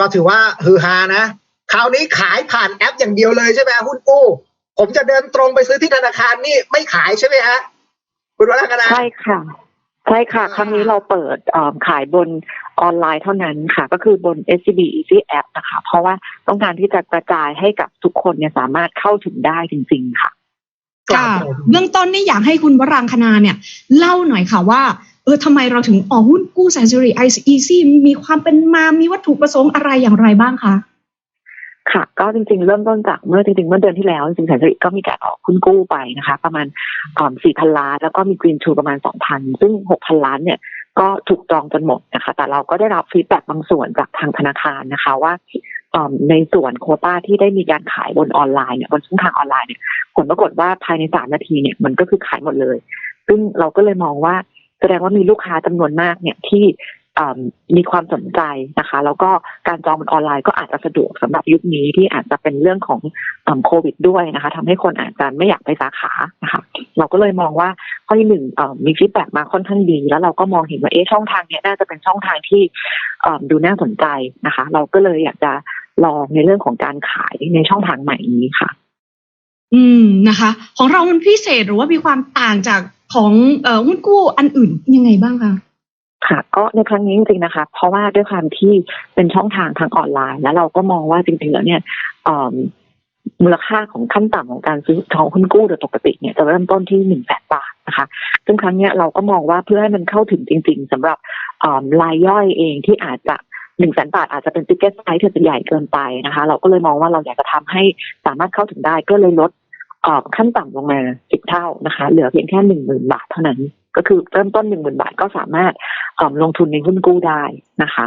ก็ถือว่าฮือฮานะ คราวนี้ขายผ่านแอปอย่างเดียวเลยใช่ไหมหุ้นกู้ ผมจะเดินตรงไปซื้อที่ธนาคารนี่ไม่ขายใช่ไหมฮะคุณวรกนาใช่ค่ะใช่ค่ะอ่าครั้งนี้เราเปิดเอ่อขายบนออนไลน์เท่านั้นค่ะ ก็คือบน SCB Easy App นะคะ เพราะว่าต้องการที่จะกระจายให้กับทุกคนเนี่ยสามารถเข้าถึงได้จริง ๆ ค่ะครับค่ะผมเบื้องต้นนี่อยากให้คุณวรังคณาเนี่ย เล่าหน่อยค่ะว่า เออทำไมเราถึงออกหุ้นกู้แสนสิริไอซีซีมีความเป็นมามีวัตถุประสงค์อะไรอย่างไรบ้างคะค่ะก็จริงๆ เริ่มต้นจากเมื่อจริงๆ เมื่อเดือนที่แล้วจริงๆแสนสิริก็มีการออกคุณกู้ไปนะคะ ประมาณสี่พันล้าน แล้วก็มีกรีนชูประมาณสองพันซึ่งหกพันล้านเนี่ยก็ถูกจองจนหมดนะคะ แต่เราก็ได้รับฟีดแบ็บางส่วนจากทางธนาคารนะคะว่าในส่วนโคต้าที่ได้มีการขายบนออนไลน์เนี่ยบนช่องทางออนไลน์เนี่ยผลปรากฏว่าภายในสามนาทีเนี่ยมันก็คือขายหมดเลย ซึ่งเราก็เลยมองว่า แสดงว่ามีลูกค้าจำนวนมากเนี่ยที่มีความสนใจนะคะ แล้วก็การจองบนออนไลน์ก็อาจจะสะดวกสำหรับยุคนี้ที่อาจจะเป็นเรื่องของโควิดด้วยนะคะทำให้คนอาจจะไม่อยากไปสาขานะคะเราก็เลยมองว่าข้อที่หนึ่งมีฟีดแบ็มาค่อนข้างดี แล้วเราก็มองเห็นว่าเอ๊ะช่องทางนี้น่าจะเป็นช่องทางที่ดูน่าสนใจนะคะ เราก็เลยอยากจะลองในเรื่องของการขายในช่องทางใหม่นี้ค่ะ อืมนะคะ ของเรามันพิเศษหรือว่ามีความต่างจาก ของเอ่อหุ้นกู้อันอื่นยังไงบ้างคะค่ะก็ในครั้งนี้จริงๆนะคะ เพราะว่าด้วยความที่เป็นช่องทางทางออนไลน์ แล้วเราก็มองว่าจริงๆแล้วเนี่ยมูลค่าของขั้นต่ำของการซื้อทองหุ้นกู้โดยปกติเนี่ยจะเริ่มต้นที่หนึ่งแสนบาทนะคะ ซึ่งครั้งนี้เราก็มองว่าเพื่อให้มันเข้าถึงจริง ๆสำหรับรายย่อยเองที่อาจจะหนึ่งแสนบาทอาจจะเป็นติ๊กเก็ตไซส์ที่จะใหญ่เกินไปนะคะ เราก็เลยมองว่าเราอยากจะทำให้สามารถเข้าถึงได้ก็เลยลด ขั้นต่ำลงมาสิบเท่านะคะ เหลือเพียงแค่หนึ่งหมื่นบาทเท่านั้น ก็คือเริ่มต้นหนึ่งหมื่นบาทก็สามารถเอ่อลงทุนในหุ้นกู้ได้นะคะ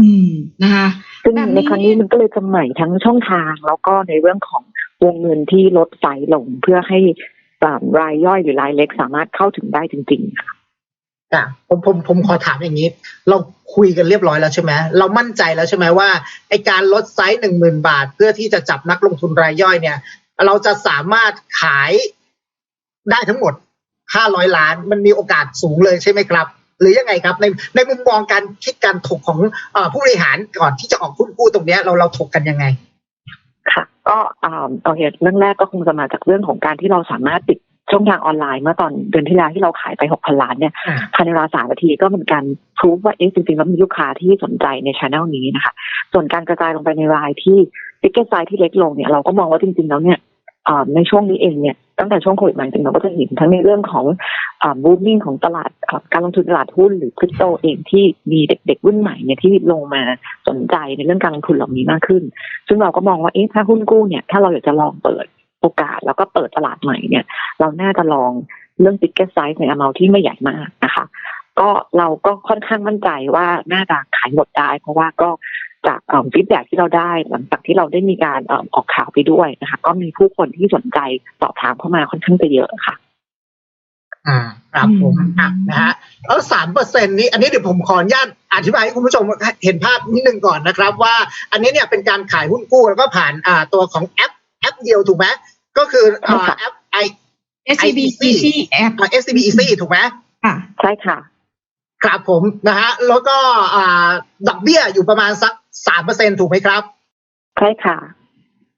อืมนะคะซึ่งแบบนี้ในครั้งนี้มันก็เลยจะใหม่ทั้งช่องทาง แล้วก็ในเรื่องของวงเงินที่ลดไซส์ลงเพื่อให้อ่ารายย่อยหรือรายเล็กสามารถเข้าถึงได้จริง ๆ ค่ะอะผมผมผมขอถามอย่างนี้ เราคุยกันเรียบร้อยแล้วใช่ไหมเรามั่นใจแล้วใช่ไหมว่าไอการลดไซส์หนึ่งหมื่นบาท เพื่อที่จะจับนักลงทุนรายย่อยเนี่ย เราจะสามารถขายได้ทั้งหมด 500 ล้าน มันมีโอกาสสูงเลยใช่ไหมครับ หรือยังไงครับ ในในมุมมองการคิดการถกของอผู้บริหารก่อนที่จะออกหุ้นกู้ตรงนี้เราเราถกกันยังไง ค่ะ ก็อ่าโอเคเรื่องแรกก็คงจะมาจากเรื่องของการที่เราสามารถติด ช่องทางออนไลน์เมื่อตอนเดือนที่แล้วที่เราขายไปหกพันล้านเนี่ยอ่าภายในเวลาสามนาทีก็เป็นการพรูฟว่าเอ๊ะจริงๆแล้วมีลูกค้าที่สนใจในช anel นี้นะคะ ส่วนการกระจายลงไปในรายที่ติเก็ตไซส์ที่เล็กลงเนี่ยเราก็มองว่าจริงๆแล้วเนี่ยอ่าในช่วงนี้เองเนี่ยตั้งแต่ช่วงโควิดมาจริงๆเราก็จะเห็นทั้งในเรื่องของอ่าบูมมิ่งของตลาดอ่าการลงทุนตลาดหุ้นหรือคริปโตเองที่มีเด็กๆรุ่นใหม่เนี่ยที่ลงมาสนใจในเรื่องการลงทุนเหล่านี้มากขึ้น ซึ่งเราก็มองว่าเอ๊ะถ้าหุ้นกู้เนี่ยถ้าเราอยากจะลองเปิด โอกาสแล้วก็เปิดตลาดใหม่เนี่ย เราน่าจะลองเรื่อง ticket size ใน amount ที่ไม่ใหญ่มากนะคะ ก็เราก็ค่อนข้างมั่นใจว่าน่าจะขายหมดได้ เพราะว่าก็จากฟีดแบ็ที่เราได้หลังจากที่เราได้มีการอออกข่าวไปด้วยนะคะ ก็มีผู้คนที่สนใจสอบถามเข้ามาค่อนข้างจะเยอะค่ะอ่าครับผมอะนะฮะแล้วสามเปอร์เซ็นนี้ อันนี้เดี๋ยวผมขออนุญาตอธิบายให้คุณผู้ชมเห็นภาพนิดนึงก่อนนะครับ ว่าอันนี้เนี่ยเป็นการขายหุ้นกู้แล้วก็ผ่านอ่าตัวของแอปแอปเดียวถูกไหม ก็คืออ่าแอปไอ SCB IBC Easy App SCB Easy ถูกไหมค่ะใช่ค่ะครับผมนะฮะแล้วก็อ่าดอกเบี้ยอยู่ประมาณสักสามเปอร์เซ็นถูกไหมครับ ใช่ค่ะ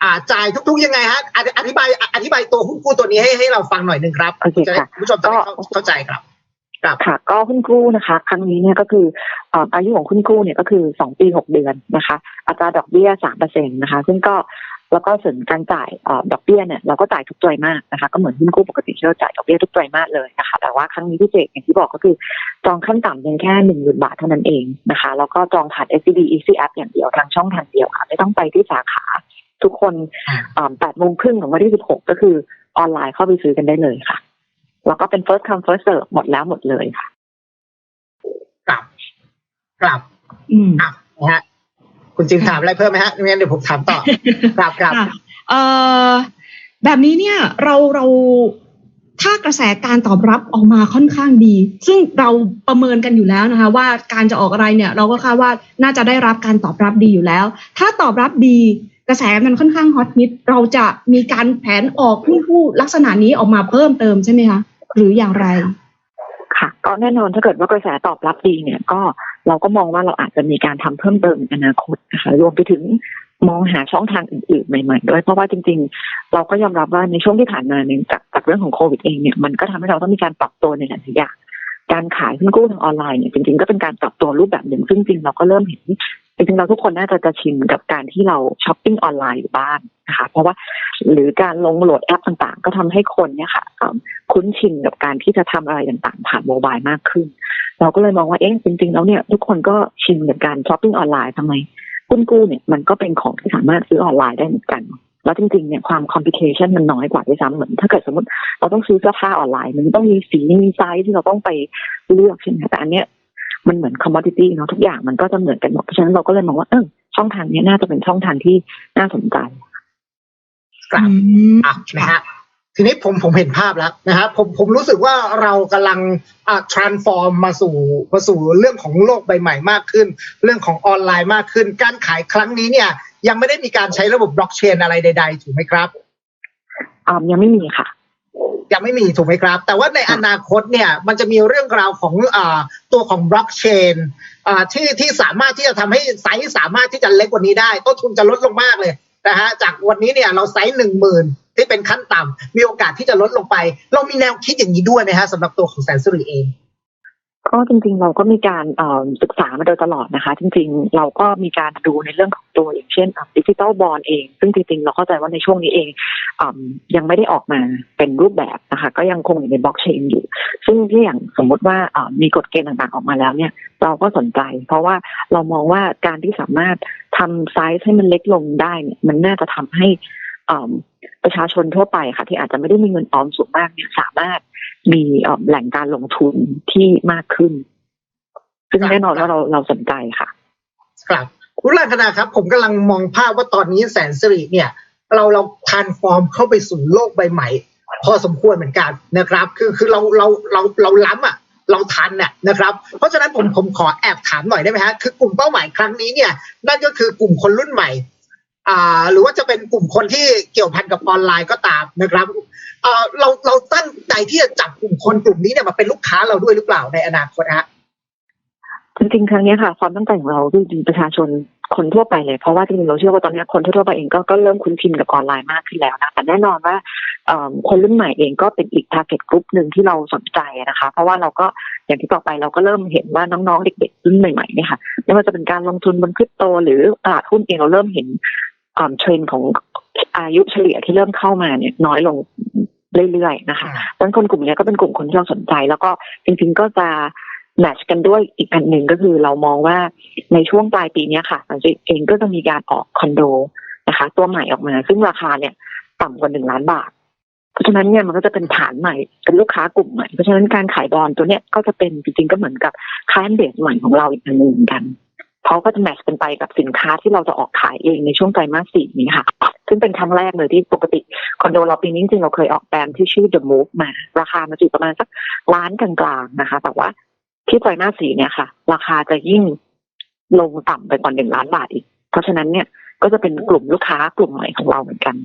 อ่าจ่ายทุกๆยังไงฮะอธิอธิบายอธิบายตัวหุ้นกู้ตัวนี้ให้ให้เราฟังหน่อยหนึ่งครับโอเคจะได้ค่ะคุณผู้ชมจะได้เข้าก็เข้าใจครับครับค่ะ ก็หุ้นกู้นะคะ ครั้งนี้เนี่ยก็คือเอ่ออายุของหุ้นกู้เนี่ยก็คือสองปีหกเดือนนะคะ อัตราดอกเบี้ยสามเปอร์เซ็นต์นะคะ ซึ่งก็ แล้วก็ส่วนการจ่ายเอ่อดอกเบี้ยเนี่ยเราก็จ่ายทุกไตรมาสนะคะก็เหมือนหุ้นกู้ปกติที่เราจ่ายดอกเบี้ยทุกไตรมาสเลยนะคะแต่ว่าครั้งนี้พิเศษอย่างที่บอกก็คือจองขั้นต่ำเพียงแค่หนึ่งหมื่นบาทเท่านั้นเองนะคะแล้วก็จองผ่าน SCB Easy App อย่างเดียวทางช่องทางเดียวค่ะไม่ต้องไปที่สาขาทุกคนแปดโมงครึ่งของวันที่สิบหกก็คือออนไลน์เข้าไปซื้อกันได้เลยค่ะ แล้วก็เป็น first come first serve หมดแล้วหมดเลยค่ะครับครับอืมอะนะฮะ คุณจิมถามอะไรเพิ่มไหมฮะไม่งั้นเดี๋ยวผมถามต่อครับครับค่ะเอ่อแบบนี้เนี่ยเราเราถ้ากระแสการตอบรับออกมาค่อนข้างดี ซึ่งเราประเมินกันอยู่แล้วนะคะ ว่าการจะออกอะไรเนี่ย เราก็คาดว่าน่าจะได้รับการตอบรับดีอยู่แล้ว ถ้าตอบรับดีกระแสมันค่อนข้างฮอตฮิตเราจะมีการแผนออกหุ้นผู้ลักษณะนี้ออกมาเพิ่มเติมใช่ไหมคะหรืออย่างไร ค่ะ ก็แน่นอนถ้าเกิดว่ากระแสตอบรับดีเนี่ย ก็ เราก็มองว่าเราอาจจะมีการทำเพิ่มเติมในอนาคตนะคะรวมไปถึงมองหาช่องทางอื่นๆใหม่ๆด้วยเพราะว่าจริง ๆ เราก็ยอมรับว่าในช่วงที่ผ่านมาเนี่ยจากจากเรื่องของโควิดเองเนี่ยมันก็ทำให้เราต้องมีการปรับตัวในหลายอย่างการขายหุ้นกู้ทางออนไลน์เนี่ยจริงๆก็เป็นการปรับตัวรูปแบบหนึ่งซึ่งจริงเราก็เริ่มเห็น จริงๆเราทุกคนน่าจะจะชินกับการที่เราช้อปปิ้งออนไลน์อยู่บ้างนะคะเพราะว่าหรือการลงโหลดแอปต่างๆ ก็ทำให้คนเนี่ยค่ะคุ้นชินกับการที่จะทำอะไรต่างๆ ผ่านโมบายมากขึ้น เราก็เลยมองว่าเอ๊ะจริงๆแล้วเนี่ยทุกคนก็ชินกับการช้อปปิ้งออนไลน์ทำไมหุ้นกู้เนี่ยมันก็เป็นของที่สามารถซื้อออนไลน์ได้เหมือนกัน แล้วจริงๆเนี่ยความคอมพิเคชันมันน้อยกว่าด้วยซ้ำเหมือนถ้าเกิดสมมติเราต้องซื้อเสื้อผ้าออนไลน์ มันต้องมีสีมีไซส์ที่เราต้องไปเลือกใช่ไหมแต่อันเนี้ย มันเหมือนคอมมอดิตี้เนาะทุกอย่างมันก็จะเหมือนกันหมดเพราะฉะนั้นเราก็เลยมองว่าเออช่องทางเนี้ยน่าจะเป็นช่องทางที่น่าสนใจครับอืมอะนะฮะทีนี้ผมผมเห็นภาพแล้วนะฮะผมผมรู้สึกว่าเรากำลังอ่า transform มาสู่มาสู่เรื่องของโลกใบใหม่มากขึ้น เรื่องของออนไลน์มากขึ้น การขายครั้งนี้เนี่ย ยังไม่ได้มีการใช้ระบบบล็อกเชนอะไรใด ๆ ถูกไหมครับอ่ายังไม่มีค่ะ ยังไม่มีถูกไหมครับ แต่ว่าในอนาคตเนี่ยมันจะมีเรื่องราวของอาตัวของบล็อกเชนที่ที่สามารถที่จะทำให้ไซส์สามารถที่จะเล็กกว่านี้ได้ต้นทุนจะลดลงมากเลยนะฮะจากวันนี้เนี่ยเราไซส์หนึ่งหมื่นที่เป็นขั้นต่ำมีโอกาสที่จะลดลงไป เรามีแนวคิดอย่างนี้ด้วยไหมฮะสำหรับตัวของแสนสุริเอง ก็จริงๆเราก็มีการศึกษามาโดยตลอดนะคะ จริงๆ เราก็มีการดูในเรื่องของตัวอย่างเช่นดิจิ t a ลบอลเอง ซึ่งจริงๆ เราเข้าใจว่าในช่วงนี้เองอยังไม่ได้ออกมาเป็นรูปแบบนะคะ ก็ยังคงอยู่ในบล็อกเชนอยู่ ซึ่งที่อย่างสมมติว่ามีกฎเกณฑ์ต่างๆออกมาแล้วเนี่ย เราก็สนใจ เพราะว่าเรามองว่าการที่สามารถทำไซส์ให้มันเล็กลงได้เนี่ยมันน่าจะทำให้ประชาชนทั่วไปค่ะ ที่อาจจะไม่ได้มีเงินออมสูงมากเนี่ยสามารถ มีเอ่อแหล่งการลงทุนที่มากขึ้น ซึ่งแน่นอนว่าเราเราสนใจค่ะ ครับคุณลังคณาครับ ผมกำลังมองภาพว่าตอนนี้แสนสิริเนี่ย เราเราทานฟอร์มเข้าไปสู่โลกใบใหม่ พอสมควรเหมือนกันนะครับ คือคือเราเราเราเราล้ำอะเราทันน่ะนะครับ เพราะฉะนั้นผมผมขอแอบถามหน่อยได้ไหมฮะคือกลุ่มเป้าหมายครั้งนี้เนี่ย นั่นก็คือกลุ่มคนรุ่นใหม่ อ่า หรือว่าจะเป็นกลุ่มคนที่เกี่ยวพันกับออนไลน์ก็ตามนะครับ เอ่อเราเราตั้งใจที่จะจับกลุ่มคนกลุ่มนี้เนี่ยมาเป็นลูกค้าเราด้วยหรือเปล่าในอนาคตฮะจริงๆครั้งนี้ค่ะ ความตั้งใจของเราจริงๆประชาชนคนทั่วไปเลย เพราะว่าจริงๆเราเชื่อว่าตอนนี้คนทั่วไปเองก็ก็เริ่มคุ้นชินกับออนไลน์มากขึ้นแล้วนะแต่แน่นอนว่าเอิ่มคนรุ่นใหม่เองก็เป็นอีก target group หนึ่งที่เราสนใจนะคะ เพราะว่าเราก็อย่างที่บอกไปเราก็เริ่มเห็นว่าน้องๆเด็กๆรุ่นใหม่ๆเนี่ยค่ะไม่ว่าจะเป็นการลงทุนบนคริปโต หรือตลาดหุ้นเองเราเริ่มเห็น เทรนด์ของอายุเฉลี่ยที่เริ่มเข้ามาเนี่ยน้อยลงเรื่อยๆนะคะดังนั้นคนกลุ่มเนี้ยก็เป็นกลุ่มคนที่เราสนใจ แล้วก็จริงๆก็จะแมทชกันด้วยอีกอันหนึ่งก็คือเรามองว่าในช่วงปลายปีเนี้ยค่ะสันจิเองก็จะมีการออกคอนโดนะคะ ตัวใหม่ออกมา ซึ่งราคาเนี่ยต่ำกว่าหนึ่งล้านบาท เพราะฉะนั้นเนี่ยมันก็จะเป็นฐานใหม่เป็นลูกค้ากลุ่มใหม่ เพราะฉะนั้นการขายบอลตัวเนี้ยก็จะเป็นจริงๆก็เหมือนกับค้านเบสใหม่ของเราอีกอันหนึ่งเหมือนกัน เพราะก็จะแมทช์กันไปกับสินค้าที่เราจะออกขายเองในช่วงไตรมาสสี่นี้ค่ะ ซึ่งเป็นครั้งแรกเลยที่ปกติคอนโดเราปีนี้จริงเราเคยออกแบรนด์ที่ชื่อ The Move มา ราคามาอยู่ประมาณสักล้านกลางๆนะคะ แต่ว่าที่ไตรมาสสี่เนี่ยค่ะ ราคาจะยิ่งลงต่ำไปกว่าหนึ่งล้านบาทอีก เพราะฉะนั้นเนี่ยก็จะเป็นกลุ่มลูกค้ากลุ่มใหม่ของเราเหมือนกัน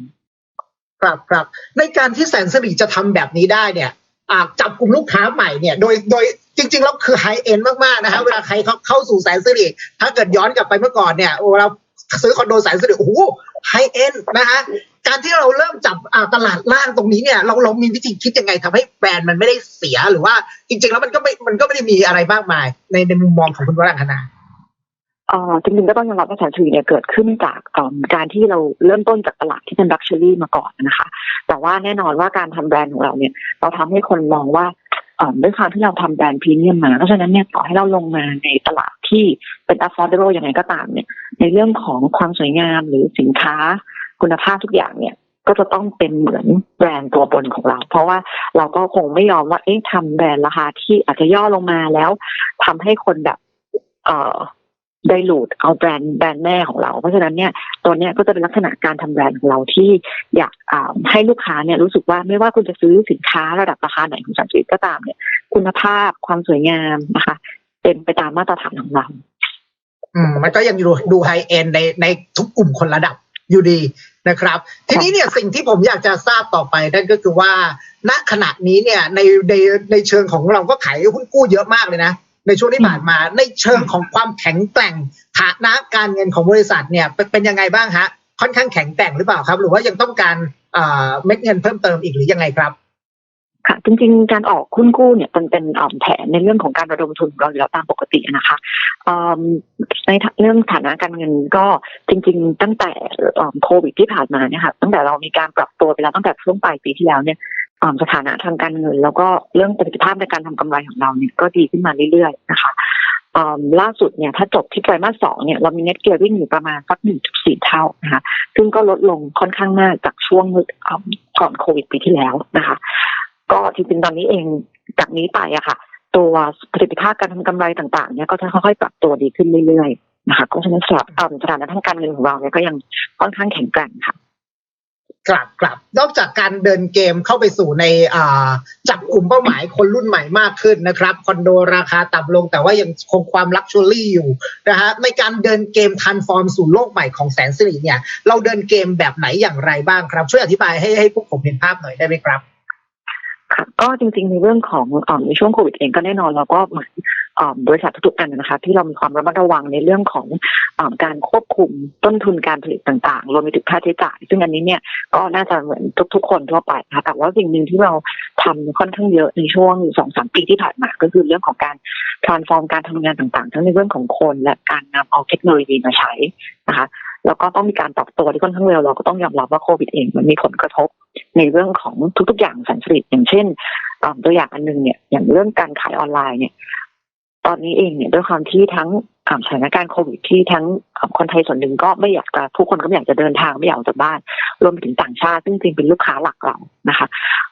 ครับครับในการที่แสนสิริจะทำแบบนี้ได้เนี่ย จับกลุ่มลูกค้าใหม่เนี่ยโดยโดยจริงๆแล้วคือไฮเอ็นมากๆนะฮะเวลาใครเขาเข้าสู่แสนสิริถ้าเกิดย้อนกลับไปเมื่อก่อนเนี่ยเวลาซื้อคอนโดแสนสิริโอ้โหไฮเอ็นนะฮะการที่เราเริ่มจับอ่าตลาดล่างตรงนี้เนี่ยเราเรามีวิธีคิดยังไงทำให้แบรนด์มันไม่ได้เสียหรือว่าจริง ๆ แล้วมันก็ไม่มันก็ไม่ได้มีอะไรมากมายในในมุมมองของคุณวรังคณาเอ่อ จริงๆก็ต้องยอมรับว่าแสนสุรีเนี่ยเกิดขึ้นจากการที่เราเริ่มต้นจากตลาดที่เป็นลักชัวรี่มาก่อนนะคะ แต่ว่าแน่นอนว่าการทำแบรนด์ของเราเนี่ย เราทำให้คนมองว่าด้วยความที่เราทำแบรนด์พรีเมียมมา เพราะฉะนั้นเนี่ยต่อให้เราลงมาในตลาดที่เป็น affordable ยังไงก็ตามเนี่ย ในเรื่องของความสวยงามหรือสินค้าคุณภาพทุกอย่างเนี่ยก็จะต้องเป็นเหมือนแบรนด์ตัวบนของเรา เพราะว่าเราก็คงไม่ยอมว่าเอ๊ะทำแบรนด์ราคาที่อาจจะย่อลงมาแล้วทำให้คนแบบ เอ่อ ไดรูดเอาแบรนด์แบรนด์แม่ของเรา เพราะฉะนั้นเนี่ยตัวเนี้ยก็จะเป็นลักษณะการทำแบรนด์ของเราที่อยากอ่าให้ลูกค้าเนี่ยรู้สึกว่าไม่ว่าคุณจะซื้อสินค้าระดับราคาไหนของสันติก็ตามเนี่ย คุณภาพความสวยงามนะคะ เป็นไปตามมาตรฐานของเรา อืมมันก็ยังดูดูไฮเอ็นในในทุกกลุ่มคนระดับอยู่ดีนะครับ ทีนี้เนี่ยสิ่งที่ผมอยากจะทราบต่อไปนั่นก็คือว่า ณขณะนี้เนี่ยในในในเชิงของเราก็ขายหุ้นกู้เยอะมากเลยนะ ในช่วงที่ผ่านมาในเชิงของความแข็งแกร่งฐานะการเงินของบริษัทเนี่ยเป็นยังไงบ้างฮะค่อนข้างแข็งแกร่งหรือเปล่าครับ หรือว่ายังต้องการเอ่อเม็ดเงินเพิ่มเติมอีกหรือยังไงครับค่ะจริงๆ การออกหุ้นกู้เนี่ยเป็นเป็นอ่าแผนในเรื่องของการระดมทุนเราอยู่แล้วตามปกตินะคะในเรื่องฐานะการเงินก็จริง ๆ ตั้งแต่โควิดที่ผ่านมาเนี่ยค่ะตั้งแต่เรามีการปรับตัวไปแล้วตั้งแต่ช่วงปลายปีที่แล้วเนี่ย สถานะทางการเงิน แล้วก็เรื่องประสิทธิภาพในการทำกำไรของเราเนี่ยก็ดีขึ้นมาเรื่อยๆนะคะอ่าล่าสุดเนี่ยถ้าจบที่ไตรมาสสองเนี่ยเรามี net gearing อยู่ประมาณสักหนึ่งจุดสี่เท่านะคะซึ่งก็ลดลงค่อนข้างมากจากช่วงก่อนโควิดปีที่แล้วนะคะ ก็จริงๆตอนนี้เองจากนี้ไปอะค่ะ ตัวประสิทธิภาพการทำกำไรต่างๆเนี่ยก็จะค่อยๆปรับตัวดีขึ้นเรื่อยๆนะคะก็ฉะนั้นสำหรับสถานะทางการเงินของเราเนี่ยก็ยังค่อนข้างแข็งแกร่งค่ะ กลับกลับนอกจากการเดินเกมเข้าไปสู่ในจับกลุ่มเป้าหมายคนรุ่นใหม่มากขึ้นนะครับ คอนโดราคาต่ำลงแต่ว่ายังคงความลักชัวรี่อยู่นะฮะในการเดินเกมทันฟอร์มสู่โลกใหม่ของแสนสิริเนี่ย เราเดินเกมแบบไหนอย่างไรบ้างครับ ช่วยอธิบายให้ให้พวกผมเห็นภาพหน่อยได้ไหมครับค่ะก็จริงๆในเรื่องของอในช่วงโควิดเองก็แน่นอนเราก็เหมือน บริษัททุกๆอันนะคะ ที่เรามีความระมัดระวังในเรื่องของอการควบคุมต้นทุนการผลิตต่างๆ รวมไปถึงค่าใช้จ่าย ซึ่งอันนี้เนี่ยก็น่าจะเหมือนทุก ๆ คนทั่วไปนะคะแต่ว่าสิ่งหนึ่งที่เราทำค่อนข้างเยอะในช่วงสองสามปีที่ผ่านมา ก็คือเรื่องของการ transform การทำงานต่างๆ ทั้งในเรื่องของคนและการนำเอาเทคโนโลยีมาใช้นะคะแล้วก็ต้องมีการปรับตัวที่ค่อนข้างเร็วเราก็ต้องยอมรับว่าโควิดเองมันมีผลกระทบในเรื่องของทุกๆอย่างสันสริตอย่างเช่นตัวอย่างอันหนึงเนี่ยอย่างเรื่องการขายออนไลน์เนี่ย ตอนนี้เองเนี่ยด้วยความที่ทั้งสถานการณ์โควิดที่ทั้งคนไทยส่วนหนึ่งก็ไม่อยากจะทุกคนก็ไม่อยากจะเดินทางไม่อยากออกจากบ้าน รวมไปถึงต่างชาติ ซึ่งจริงเป็นลูกค้าหลักเรานะคะ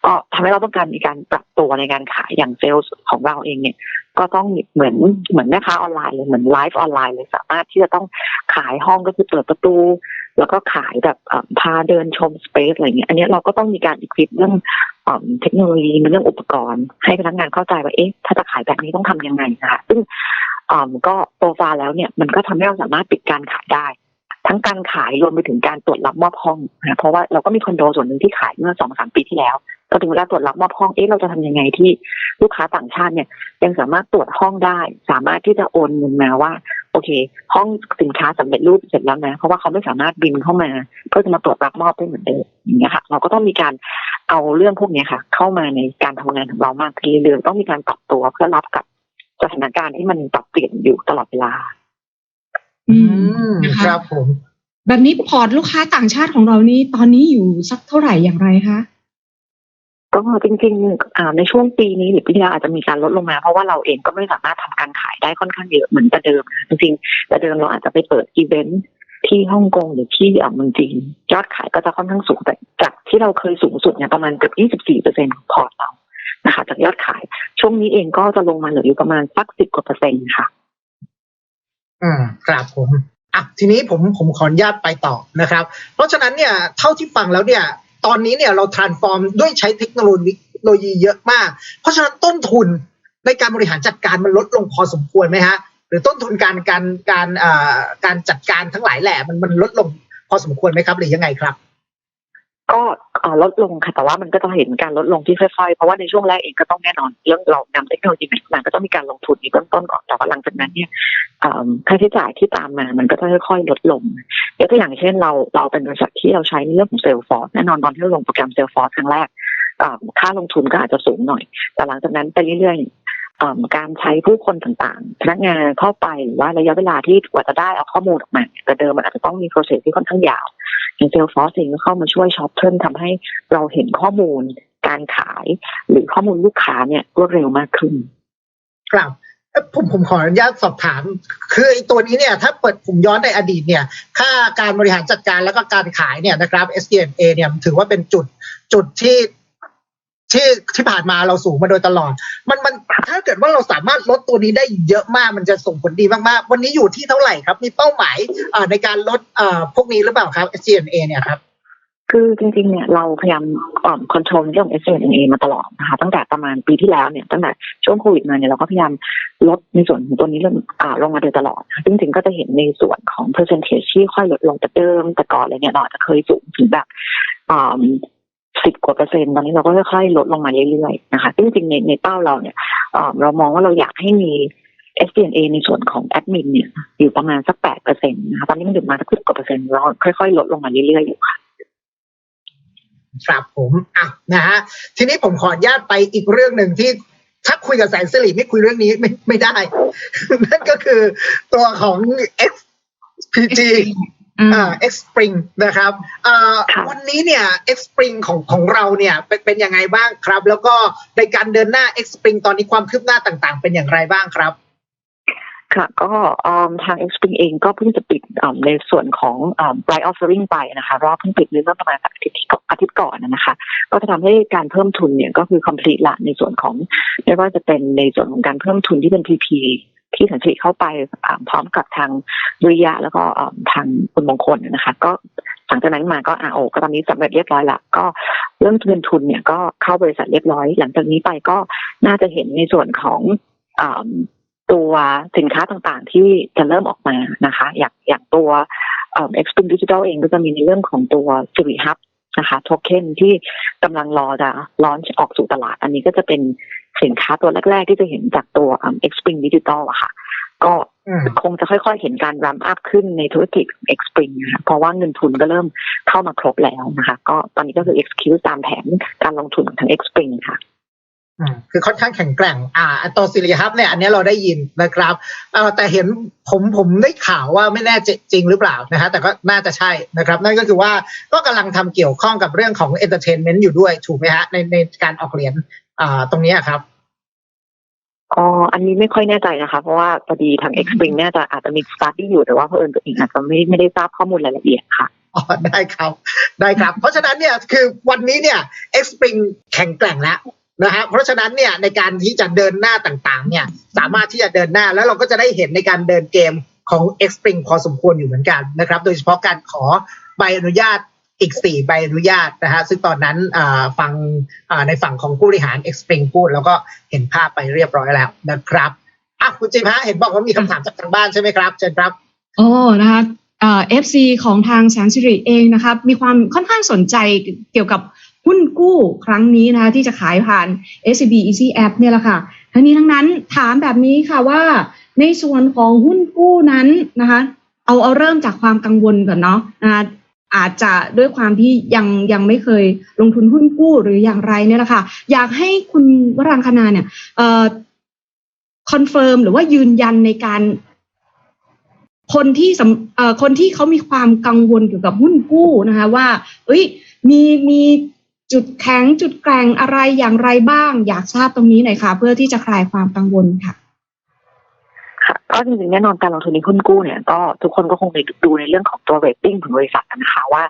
ก็ทำให้เราต้องการมีการปรับตัวในการขายอย่างเซลล์ของเราเองเนี่ย ก็ต้องเหมือนเหมือนแม่ค้าออนไลน์เลยเหมือนไลฟ์ออนไลน์เลยสามารถที่จะต้องขายห้องก็คือเปิดประตู แล้วก็ขายแบบพาเดินชมสเปซอะไรเงี้ยอันนี้เราก็ต้องมีการอีควิปเรื่องเทคโนโลยีเรื่องอุปกรณ์ ให้พนักงานเข้าใจว่าเอ๊ะถ้าจะขายแบบนี้ต้องทำยังไงนะคะซึ่งอ่อก็โปรไฟล์แล้วเนี่ยมันก็ทำให้เราสามารถปิดการขายได้ทั้งการขายรวมไปถึงการตรวจรับมอบห้องนะเพราะว่าเราก็มีคอนโดส่วนหนึ่งที่ขายเมื่อสองสามปีที่แล้ว ก็ถึงเวลาตรวจรับมอบห้องเอ๊ะเราจะทำยังไงที่ลูกค้าต่างชาติเนี่ย ยังสามารถตรวจห้องได้ สามารถที่จะโอนเงินมาว่า โอเค ห้องสินค้าสำเร็จรูปเสร็จแล้วนะเพราะว่าเขาไม่สามารถบินเข้ามาเพื่อจะมาตรวจรับมอบได้เหมือนเดิมอย่างเงี้ยค่ะ เราก็ต้องมีการเอาเรื่องพวกเนี้ยค่ะ เข้ามาในการทำงานของเรามากขึ้นเรื่อยๆต้องมีการปรับตัวเพื่อรับกับสถานการณ์ที่มันปรับเปลี่ยนอยู่ตลอดเวลา อือืมมนะคะครับผม แบบนี้พอร์ตลูกค้าต่างชาติของเรานี้ตอนนี้อยู่สักเท่าไหร่อย่างไรคะ ก็จริงๆอ่าในช่วงปีนี้หรือปีที่แล้วอาจจะมีการลดลงมา เพราะว่าเราเองก็ไม่สามารถทำการขายได้ค่อนข้างเยอะเหมือนแต่เดิมนะจริงๆแต่เดิมเราอาจจะไปเปิดอีเวนต์ที่ฮ่องกงหรือที่อ่าเมืองจีนยอดขายก็จะค่อนข้างสูงแต่จากที่เราเคยสูงสุดเนี่ยประมาณเกือบ24เปอร์เซ็นต์ของพอร์ตเรานะคะจากยอดขาย ช่วงนี้เองก็จะลงมาเหลืออยู่ประมาณสักสิบกว่าเปอร์เซ็นต์ค่ะ อืมครับผมอะทีนี้ผมผมขออนุญาตไปต่อนะครับ เพราะฉะนั้นเนี่ยเท่าที่ฟังแล้วเนี่ย ตอนนี้เนี่ยเรา transform ด้วยใช้เทคโนโลยีเทคโลยีเยอะมาก เพราะฉะนั้นต้นทุนในการบริหารจัดการมันลดลงพอสมควรไหมฮะ หรือต้นทุนการการการอ่อการจัดการทั้งหลายแหล่มันมันลดลงพอสมควรไหมครับ หรือยังไงครับ ก็ลดลงค่ะแต่ว่ามันก็จะเห็นการลดลงที่ค่อยๆ เพราะว่าในช่วงแรกเองก็ต้องแน่นอนเรื่องเรานำเทคโนโลยีใหม่ก็ต้องมีการลงทุนในเบื้องต้นก่อนแต่ว่าหลังจากนั้นเนี่ยค่าใช้จ่ายที่ตามมามันก็จะค่อยๆ ลดลงยกตัวอย่างเช่นเราเราเป็นบริษัทที่เราใช้ในเรื่องของเซลล์ฟอร์แน่นอนตอนที่เราลงโปรแกรมเซลล์ฟอร์ครั้งแรกค่าลงทุนก็อาจจะสูงหน่อย แต่หลังจากนั้นไปเรื่อยๆการใช้ผู้คนต่างๆ พนักงานเข้าไปหรือว่าระยะเวลาที่กว่าจะได้เอาข้อมูลออกมา แต่เดิมมันอาจจะต้องมีโปรเซสที่ค่อนข้างยาว อย่างเซลฟอร์เองก็เข้ามาช่วยช็อปเพิ่มทำให้เราเห็นข้อมูลการขาย หรือข้อมูลลูกค้าเนี่ยรวดเร็วมากขึ้น ครับผมผมขออนุญาตสอบถาม คือไอ้ตัวนี้เนี่ยถ้าเปิดผมย้อนในอดีตเนี่ย ค่าการบริหารจัดการแล้วก็การขายเนี่ยนะครับ SDMA เนี่ยถือว่าเป็นจุดจุดที่ ที่ที่ผ่านมาเราสูงมาโดยตลอด มันมันถ้าเกิดว่าเราสามารถลดตัวนี้ได้เยอะมากมันจะส่งผลดีมากๆ วันนี้อยู่ที่เท่าไหร่ครับ มีเป้าหมายในการลดพวกนี้หรือเปล่าครับ SDMA เนี่ยครับคือจริงๆ เนี่ยเราพยายามอ่อคอนโทรลเรื่อง s อ a มาตลอดนะคะตั้งแต่ประมาณปีที่แล้วเนี่ยตั้งแต่ช่วงโควิดมาเนี่ยเราก็พยายามลดในส่วนของตัวนี้ลงอ่าลงมาโดยตลอดซึ่งจริงๆ ก็จะเห็นในส่วนของ percentage ที่ค่อยลดลงจากเดิมแต่ก่อนเลยเนี่ยเราจจะเคยสูงถึงแบบอ่า สิบกว่าเปอร์เซ็นต์ตอนนี้เราก็ค่อยๆลดลงมาเรื่อยๆนะคะซึ่งจริงๆในในเป้าเราเนี่ยเรามองว่าเราอยากให้มี SDNA ในส่วนของแอดมินเนี่ยอยู่ประมาณสักแปดเปอร์เซ็นต์นะคะตอนนี้มันอยู่มาสักสิบกว่าเปอร์เซ็นต์แล้วค่อยๆ ลดลงมาเรื่อยๆอยู่ค่ะครับผมอะนะฮะทีนี้ผมขออนุญาตไปอีกเรื่องหนึ่งที่ถ้าคุยกับแสนสิริไม่คุยเรื่องนี้ไม่ไม่ได้ นั่นก็คือตัวของ XPG อืมอ่า X Spring นะครับอ่าค่ะวันนี้เนี่ย X Spring ของของเราเนี่ยเป็นเป็นยังไงบ้างครับ แล้วก็ในการเดินหน้า X Spring ตอนนี้ความคืบหน้าต่างๆ เป็นอย่างไรบ้างครับค่ะก็อืมทาง X Spring เองก็เพิ่งจะปิดอืมในส่วนของอืม Bright Offering ไปนะคะ รอบเพิ่งปิดในเมื่อประมาณสักอาทิตย์ที่ก่อนอาทิตย์ก่อนนะคะ ก็จะทำให้การเพิ่มทุนเนี่ยก็คือ complete ละในส่วนของไม่ว่าจะเป็นในส่วนของการเพิ่มทุนที่เป็น PP ที่สันติเข้าไปพร้อมกับทางวิริยะแล้วก็ทางคุณมงคลนะคะ ก็หลังจากนั้นมาก็อาโอก็ตอนนี้สำเร็จเรียบร้อยละก็เรื่องเงินทุนเนี่ยก็เข้าบริษัทเรียบร้อย หลังจากนี้ไปก็น่าจะเห็นในส่วนของอตัวสินค้าต่างๆ ที่จะเริ่มออกมานะคะ อย่างอย่างตัวเอ่อ Extreme Digital เองก็จะมีในเรื่องของตัว s i r i Hub นะคะโทเค็นที่กำลังรอจะลอนออกสู่ตลาด อันนี้ก็จะเป็น สินค้าตัวแรก ๆ ที่จะเห็นจากตัว Xpring Digital อะค่ะ ก็อืมคงจะค่อยๆ เห็นการรัมอัพขึ้นในธุรกิจ Xpring นะคะเพราะว่าเงินทุนก็เริ่มเข้ามาครบแล้วนะคะ ก็ตอนนี้ก็คือ execute ตามแผนการลงทุนของทาง Xpring ค่ะอืมคือค่อนข้างแข็งแกร่ง อ่าตัวซิลิฮับเนี่ยอันนี้เราได้ยินนะครับเอ่อแต่เห็นผมผมได้ข่าวว่าไม่แน่จริงหรือเปล่านะฮะแต่ก็น่าจะใช่นะครับ นั่นก็คือว่าก็กำลังทำเกี่ยวข้องกับเรื่องของเอนเตอร์เทนเมนต์อยู่ด้วยถูกไหมฮะในในการออกเหรียญอ่าตรงเนี้ยครับ อ๋อ อันนี้ไม่ค่อยแน่ใจนะคะ เพราะว่าพอดีทาง Xpring เนี่ยจะอาจจะมีสตาร์ที่อยู่แต่ว่าเพื่อนตัวเองอาจจะไม่ไม่ได้ทราบข้อมูลรายละเอียดค่ะอ๋อได้ครับได้ครับ เพราะฉะนั้นเนี่ยคือวันนี้เนี่ย X Spring แข็งแกร่งแล้วนะฮะเพราะฉะนั้นเนี่ยในการที่จะเดินหน้าต่างๆ เนี่ยสามารถที่จะเดินหน้าแล้วเราก็จะได้เห็นในการเดินเกมของ X Spring พอสมควรอยู่เหมือนกันนะครับ โดยเฉพาะการขอใบอนุญาต อีกสี่ใบอนุญาตนะฮะซึ่งตอนนั้นฟังในฝั่งของผู้บริหาร X Spring พูด แล้วก็เห็นภาพไปเรียบร้อยแล้วนะครับอะคุณจิมฮะเห็นบอกว่ามีคำถามจากทางบ้านใช่ไหมครับเชิญครับโอ้นะคะเอฟซีของทางแสนสิริเองนะครับมีความค่อนข้างสนใจเกี่ยวกับหุ้นกู้ครั้งนี้นะคะที่จะขายผ่าน SCB Easy App เนี่ยแหละค่ะ ทั้งนี้ทั้งนั้นถามแบบนี้ค่ะว่าในส่วนของหุ้นกู้นั้นนะคะ เอาเอาเริ่มจากความกังวลก่อนเนาะนะคะ อาจจะด้วยความที่ยังยังไม่เคยลงทุนหุ้นกู้หรืออย่างไรเนี่ยแหละคะอยากให้คุณวรังคณาเนี่ยคอนเฟิร์มหรือว่ายืนยันในการคนที่สำคนที่เขามีความกังวลเกี่ยวกับหุ้นกู้นะคะ ว่า เอ้ย มีมีจุดแข็งจุดแกร่งอะไรอย่างไรบ้าง อยากทราบตรงนี้หน่อยค่ะ เพื่อที่จะคลายความกังวลค่ะ ค่ะก็จริงๆแน่นอนการลงทุนในหุ้นกู้เนี่ยก็ทุกคนก็คงไปดูในเรื่องของตัวเรตติ้งของบริษัทนะคะว่า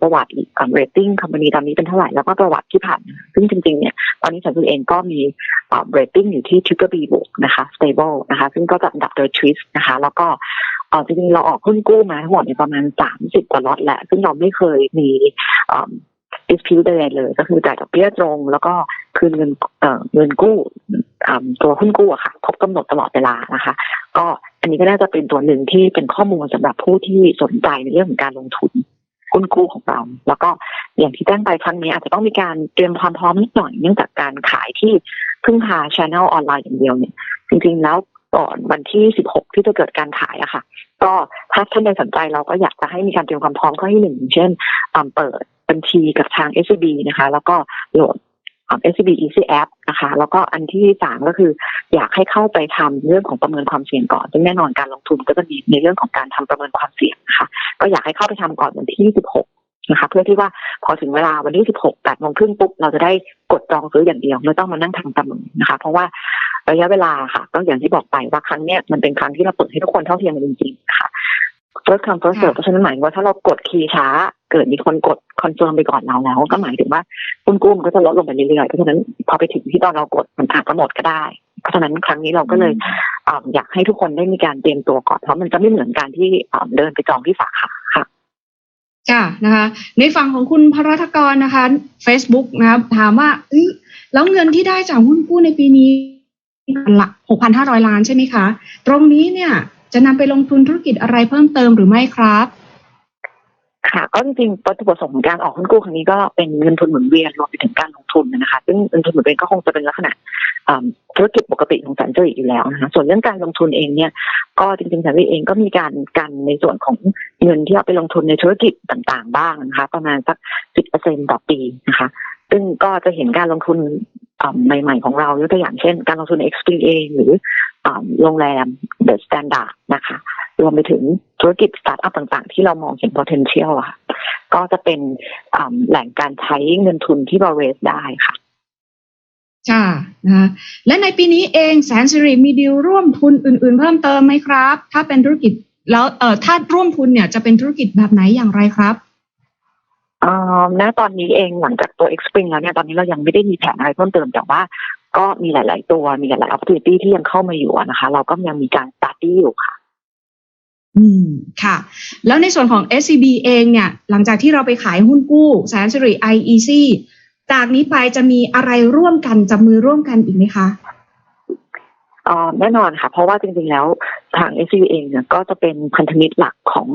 ประวัติเรตติ้งคอมพานีตอนนี้เป็นเท่าไหร่แล้วก็ประวัติที่ผ่าน ซึ่งจริงๆเนี่ยตอนนี้สันตุเองก็มีเรตติ้งอยู่ที่ Triple B บวกนะคะ stable นะคะซึ่งก็จะอันดับโดย Twist นะคะแล้วก็จริงๆเราออกหุ้นกู้มาทั้งหมดเนี่ยประมาณ 30 กว่าล็อตแหละ ซึ่งเราไม่เคยมี เอ่อ dispute ใดๆเลย ก็คือจ่ายดอกเบี้ยตรง แล้วก็คืนเงินเงินกู้ตัวหุ้นกู้อะค่ะครบกำหนดตลอดเวลานะคะ ก็อันนี้ก็น่าจะเป็นตัวหนึ่งที่เป็นข้อมูลสำหรับผู้ที่สนใจในเรื่องของการลงทุนหุ้นกู้ของเรา แล้วก็อย่างที่แจ้งไปครั้งนี้อาจจะต้องมีการเตรียมความพร้อมนิดหน่อยเนื่องจากการขายที่พึ่งพาช n นลออนไลน์อย่างเดียวเนี่ย จริงๆแล้วก่อนวันที่ 16 ที่จะเกิดการขายอะค่ะ ก็ถ้าท่านใดสนใจเราก็อยากจะให้มีการเตรียมความพร้อมข้อที่หนึ่งเช่นเปิด บัญชีกับทาง SCB นะคะ แล้วก็โหลด SCB Easy App นะคะ แล้วก็อันที่สามก็คือ อยากให้เข้าไปทำเรื่องของประเมินความเสี่ยงก่อน ซึ่งแน่นอนการลงทุนก็จะมีในเรื่องของการทำประเมินความเสี่ยงนะคะ ก็อยากให้เข้าไปทำก่อนวันที่16นะคะ เพื่อที่ว่าพอถึงเวลาวันที่16 8โมงครึ่งปุ๊บ เราจะได้กดจองซื้ออย่างเดียว ไม่ต้องมานั่งทำประเมินนะคะ เพราะว่าระยะเวลาค่ะ ก็อย่างที่บอกไปว่าครั้งเนี้ยมันเป็นครั้งที่เราเปิดให้ทุกคนเท่าเทียมกันจริงๆค่ะ first come first serve เพราะฉะนั้นหมายถึงว่าถ้าเรากดคีย์ช้า เกิดมีคนกดคอนเฟิร์มไปก่อนเราแล้ว ก็หมายถึงว่าหุ้นกู้มันก็จะลดลงไปเรื่อยๆเพราะฉะนั้นพอไปถึงที่ตอนเรากดมันอาจจะหมดก็ได้ เพราะฉะนั้นครั้งนี้เราก็เลยอ่าอยากให้ทุกคนได้มีการเตรียมตัวก่อนเพราะมันจะไม่เหมือนการที่อ่าเดินไปจองที่สาขาค่ะค่ะนะคะ ในฝั่งของคุณพรัตกรนะคะ Facebook นะครับถามว่าเอ้ยแล้วเงินที่ได้จากหุ้นกู้ในปีนี้หลัก 6,500 ล้านใช่ไหมคะ ตรงนี้เนี่ย จะนำไปลงทุนธุรกิจอะไรเพิ่มเติมหรือไม่ครับ ค่ะ ก็จริงๆวัตถุประสงค์ของการออกหุ้นกู้ครั้งนี้ก็เป็นเงินทุนหมุนเวียนรวมไปถึงการลงทุนนะคะ ซึ่งเงินทุนหมุนเวียนก็คงจะเป็นลักษณะธุรกิจปกติของสันจริอยู่แล้วนะคะส่วนเรื่องการลงทุนเองเนี่ย ก็จริงๆสันจริเองก็มีการกันในส่วนของเงินที่เอาไปลงทุนในธุรกิจต่างๆ บ้างนะคะ ประมาณสักสิบเปอร์เซ็นต่อปีนะคะ ซึ่งก็จะเห็นการลงทุน ใหม่ๆของเรายกตัวอย่างเช่น การลงทุนใน XPA หรือโรงแรม The Standard นะคะ รวมไปถึงธุรกิจสตาร์ทอัพต่างๆ ที่เรามองเห็น potential อะค่ะก็จะเป็นแหล่งการใช้เงินทุนที่เรา raise ได้ค่ะค่ะนะและในปีนี้เองแสนสิริมีดีลร่วมทุนอื่น ๆ เพิ่มเติมไหมครับ ถ้าเป็นธุรกิจแล้วเอ่อถ้าร่วมทุนเนี่ยจะเป็นธุรกิจแบบไหนอย่างไรครับ ณตอนนี้เองหลังจากตัว X Spring แล้วเนี่ยตอนนี้เรายังไม่ได้มีแผนอะไรเพิ่มเติมแต่ว่าก็มีหลาย ๆ ตัวมีหลายๆ opportunity ที่ยังเข้ามาอยู่นะคะ เราก็ยังมีการ study อยู่ค่ะ อืมค่ะ แล้วในส่วนของ SCB เองเนี่ย หลังจากที่เราไปขายหุ้นกู้แสนสิริ IEC จากนี้ไปจะมีอะไรร่วมกันจับมือร่วมกันอีกไหมคะ แน่นอนค่ะ เพราะว่าจริงๆแล้วทาง s c b เองเนี่ยก็จะเป็นพันธมิตรหลักของ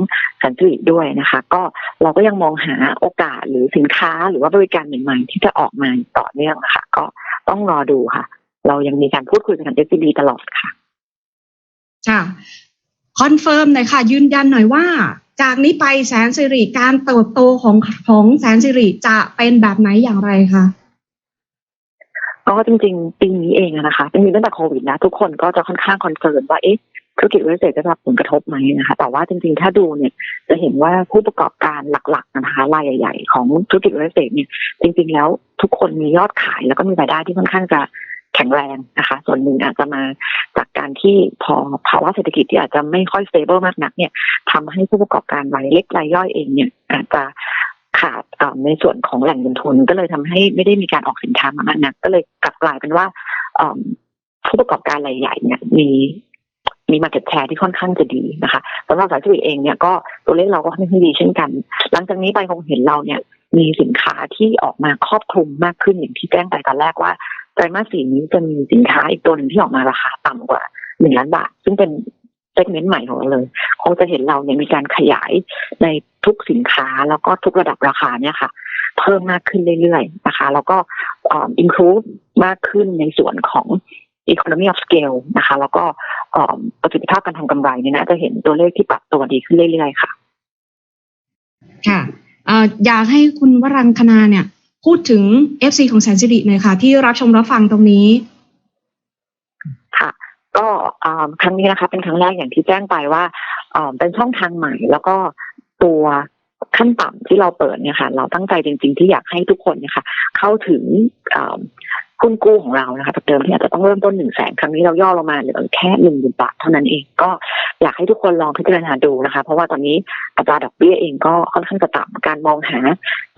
สันติด้วยนะคะ ก็เราก็ยังมองหาโอกาสหรือสินค้าหรือว่าบริการใหม่ๆ ที่จะออกมาต่อเนื่องนะคะก็ต้องรอดูค่ะ เรายังมีการพูดคุยกับทาง s c b ตลอดค่ะค่ะคอนเฟิร์มหน่อยค่ะ ยืนยันหน่อยว่า จากนี้ไปแสนสิริการเติบโตของของแสนสิริจะเป็นแบบไหนอย่างไรคะ ก็จริงๆ ปีนี้เองนะคะจริงๆตั้งแต่โควิดนะ ทุกคนก็จะค่อนข้างคอนเซิร์นว่าเอ๊ะธุรกิจวิสาจะรับผลกระทบไหมนะคะ แต่ว่าจริงๆ ถ้าดูเนี่ยจะเห็นว่าผู้ประกอบการหลักๆนะคะรายใหญ่ ๆ ของธุรกิจวิสาเนี่ยจริง ๆ แล้วทุกคนมียอดขายแล้วก็มีรายได้ที่ค่อนข้างจะแข็งแรงนะคะ ส่วนหนึ่งอาจจะมาจากการที่พอภาวะเศรษฐกิจที่อาจจะไม่ค่อยสเตเบิลมากนักเนี่ยทำให้ผู้ประกอบการรายเล็กรายย่อยเองเนี่ยอาจจะ ขาดในส่วนของแหล่งเงินทุนก็เลยทำให้ไม่ได้มีการออกสินค้ามามากนัก ก็เลยกลับกลายเป็นว่าผู้ประกอบการรายใหญ่เนี่ยมีมีมาเก็ตแชร์ที่ค่อนข้างจะดีนะคะสำหรับสายสุริเองเนี่ยก็ตัวเลขเราก็ค่อนข้างดีเช่นกัน หลังจากนี้ไปคงเห็นเราเนี่ยมีสินค้าที่ออกมาครอบคลุมมากขึ้นอย่างที่แจ้งไปตอนแรกว่าไตรมาสสี่นี้จะมีสินค้าอีกตัวหนึ่งที่ออกมาราคาต่ำกว่าหนึ่งล้านบาท ซึ่งเป็น ซกเมนต์ใหม่ของเราเลย คงจะเห็นเราเนี่ยมีการขยายในทุกสินค้าแล้วก็ทุกระดับราคาเนี่ยค่ะ เพิ่มมากขึ้นเรื่อยๆนะคะ แล้วก็อ่า improve มากขึ้นในส่วนของ economy of scale นะคะ แล้วก็ประสิทธิภาพการทำกำไรเนี่ยนะจะเห็นตัวเลขที่ปรับตัวดีขึ้นเรื่อยๆค่ะ ค่ะออยากให้คุณวรังคณาเนี่ย พูดถึง FC ของแสนสิริหน่อยค่ะ ที่รับชมรับฟังตรงนี้ ก็ครั้งนี้นะคะ เป็นครั้งแรกอย่างที่แจ้งไปว่าเป็นช่องทางใหม่ แล้วก็ตัวขั้นต่ำที่เราเปิดเนี่ยค่ะ เราตั้งใจจริง ๆ ที่อยากให้ทุกคนเนี่ยค่ะ เข้าถึงอ่าหุ้นกู้ของเรานะคะจากเดิมที่อาจจะต้องเริ่มต้นหนึ่งแสนครั้งนี้เราย่อลงมาเหลือแค่หนึ่งหมื่นบาทเท่านั้นเองก็อยากให้ทุกคนลองพิจารณาดูนะคะ เพราะว่าตอนนี้อัตราดอกเบี้ยเองก็ค่อนข้างจะต่ำการมองหา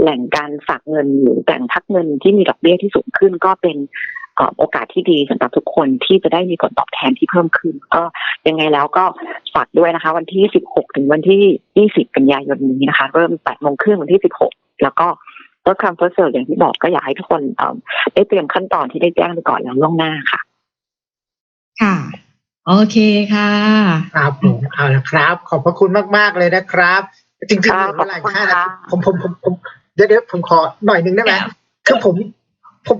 แหล่งการฝากเงินหรือแหล่งพักเงินที่มีดอกเบี้ยที่สูงขึ้นก็เป็น โอกาสที่ดีสำหรับทุกคนที่จะได้มีผลตอบแทนที่เพิ่มขึ้น ก็ยังไงแล้วก็ฝากด้วยนะคะ วันที่ 16 ถึงวันที่ 20 กันยายนนี้นะคะ เริ่ม8โมงครึ่งวันที่ 16 แล้วก็ลดคำเฟิร์สเซอร์อย่างที่บอกก็อยากให้ทุกคนเอ่อได้เตรียมขั้นตอนที่ได้แจ้งไปก่อนแล้วล่วงหน้าค่ะ ค่ะ โอเคค่ะ ครับผมเอาละครับ ขอบพระคุณมากๆเลยนะครับ จริงๆครับเหลือเวลาอีกห้าขอบคุณนาค่ะทีผมผมผมผมเดี๋ยวเดี๋ยวผมขอหน่อยหนึ่งได้ไหมครับคือผมผม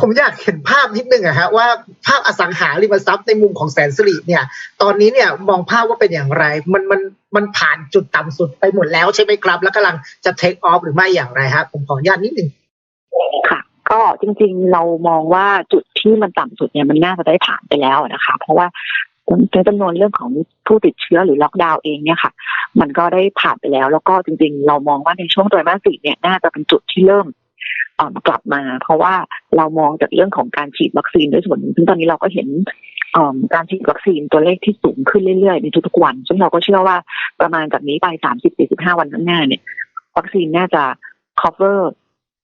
ผมอยากเห็นภาพนิดนึงอะฮะว่าภาพอสังหาริมทรัพย์ในมุมของแสนสิริเนี่ย ตอนนี้เนี่ยมองภาพว่าเป็นอย่างไร มันมันมันผ่านจุดต่ำสุดไปหมดแล้วใช่ไหมครับ แล้วกำลังจะเทคออฟหรือไม่อย่างไรฮะผมขออนุญาตนิดนึงค่ะ ก็จริงๆเรามองว่าจุดที่มันต่ำสุดเนี่ยมันน่าจะได้ผ่านไปแล้วนะคะ เพราะว่าในจำนวนเรื่องของผู้ติดเชื้อหรือล็อกดาวน์เองเนี่ยค่ะ มันก็ได้ผ่านไปแล้ว แล้วก็จริง ๆ เรามองว่าในช่วงไตรมาสสี่เนี่ยน่าจะเป็นจุดที่เริ่ม กลับมา เพราะว่าเรามองจากเรื่องของการฉีดวัคซีนด้วยส่วนหนึ่งซึ่งตอนนี้เราก็เห็นการฉีดวัคซีนตัวเลขที่สูงขึ้นเรื่อยๆ ในทุกๆวัน ซึ่งเราก็เชื่อว่าประมาณจากนี้ไปสามสิบสี่สิบห้าวันข้างหน้าเนี่ย วัคซีนน่าจะ cover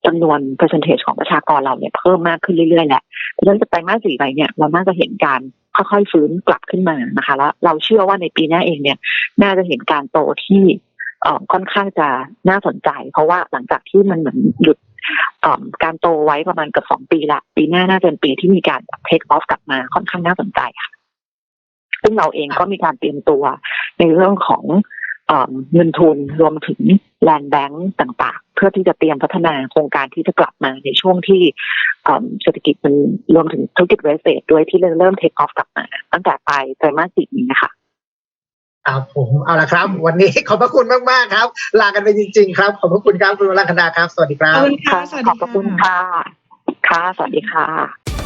จำนวน percentage ของประชากรเราเนี่ยเพิ่มมากขึ้นเรื่อยๆแหละเพราะฉะนั้นจะไตรมาสสี่ไปเนี่ยเราน่าจะเห็นการค่อยๆฟื้นกลับขึ้นมานะคะ แล้วเราเชื่อว่าในปีหน้าเองเนี่ย น่าจะเห็นการโตที่ ค่อนข้างจะน่าสนใจ เพราะว่าหลังจากที่มันเหมือนหยุดการโตไว้ประมาณเกับสองปีละ ปีหน้าน่าจะเป็นปีที่มีการ take off กลับมาค่อนข้างน่าสนใจค่ะ ซึ่งเราเองก็มีการเตรียมตัวในเรื่องของเงินทุนรวมถึงแลนด์แบงก์ต่างๆ เพื่อที่จะเตรียมพัฒนาโครงการที่จะกลับมาในช่วงที่เศรษฐกิจมันรวมถึงธุรกิจเรสเตทด้วยที่เริ่มเทคออฟกลับมา ตั้งแต่ปลายไตรมาสสี่นี้นะคะ ครับผมเอาละครับ วันนี้ขอบพระคุณมากๆครับ ลากันไปจริง ๆ ครับ ขอบพระคุณครับคุณวรังคณาครับ สวัสดีครัขอบบคุณค่ะค่ะสวัสขดีอบพระคุณค่ะค่ะ สวัสดีค่ะ